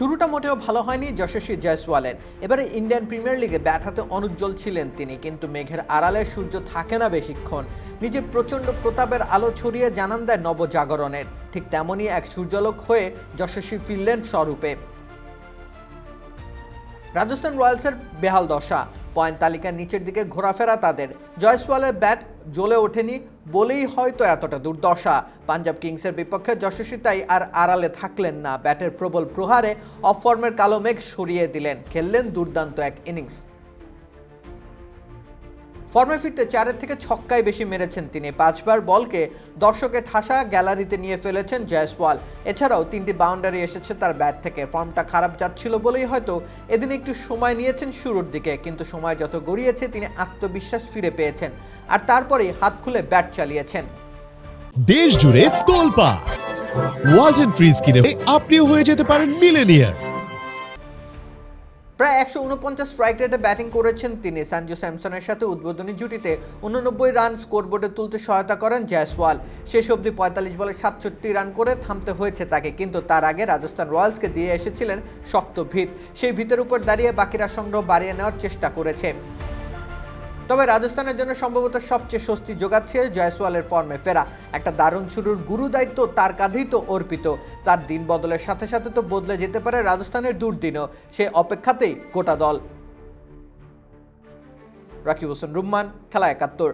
শুরুটা মোটেও ভালো হয়নি যশস্বী জয়সওয়ালের। এবারে ইন্ডিয়ান প্রিমিয়ার লিগে ব্যাট হাতে অনুজ্জ্বল ছিলেন তিনি, কিন্তু মেঘের আড়ালে সূর্য থাকে না বেশিক্ষণ। নিজের প্রচণ্ড প্রতাপের আলো ছড়িয়ে জানান দেয় নবজাগরণের। ঠিক তেমনই এক সূর্যালোক হয়ে যশস্বী ফিরলেন স্বরূপে। রাজস্থান রয়্যালসের বেহাল দশা। পয়েন্ট তালিকার নিচের দিকে ঘোরাফেরা তাদের। জয়সওয়ালের ব্যাট জ্বলে ওঠেনি বলেই হয়তো এতটা দুর্দশা। পাঞ্জাব কিংসের বিপক্ষে যশস্বী তাই আর আড়ালে থাকলেন না। ব্যাটের প্রবল প্রহারে অফ ফর্মের কালো মেঘ সরিয়ে দিলেন। খেললেন দুর্দান্ত এক ইনিংস। ফর্মে ফিরতে চারের থেকে ছক্কায় বেশি মেরেছেন তিনি। পাঁচবার বলকে দর্শকের ঠাসা গ্যালারিতে নিয়ে ফেলেছেন জয়সওয়াল এছাড়াও তিনটি বাউন্ডারি এসেছে তার ব্যাট থেকে। ফর্মটা খারাপ যাচ্ছিল বলেই হয়তো এদিন একটু সময় নিয়েছেন শুরুর দিকে, কিন্তু সময় যত গড়িয়েছে তিনি আত্মবিশ্বাস ফিরে পেয়েছেন আর তারপরেই হাত খুলে ব্যাট চালিয়েছেন। দেশ জুড়ে তোলপা ওয়ালটন ফ্রিজ কিনে আপনিও হয়ে যেতে পারেন মিলেনিয়ার। প্রায় একশো উনপঞ্চাশ স্ট্রাইক রেটে ব্যাটিং করেছেন তিনি। সঞ্জু স্যামসনের সাথে উদ্বোধনী জুটিতে উননব্বই রান স্কোরবোর্ডে তুলতে সহায়তা করেন জয়সওয়াল। শেষ অবধি পঁয়তাল্লিশ বলে সাতষট্টি রান করে থামতে হয়েছে তাকে, কিন্তু তার আগে রাজস্থান রয়্যালসকে দিয়ে এসেছিলেন শক্ত ভিত। সেই ভিতের উপর দাঁড়িয়ে বাকিরা সংগ্রহ বাড়িয়ে নেওয়ার চেষ্টা করেছে। তবে রাজস্থানের জন্য সম্ভবত সবচেয়ে স্বস্তি যোগাচ্ছে জয়সওয়ালের ফর্মে ফেরা। একটা দারুণ শুরুর গুরু দায়িত্ব তার কাঁধেই তো অর্পিত। তার দিন বদলের সাথে সাথে তো বদলে যেতে পারে রাজস্থানের দুর্দিনও। সে অপেক্ষাতেই গোটা দল। রাকিব হোসেন রুম্মান, খেলা একাত্তর।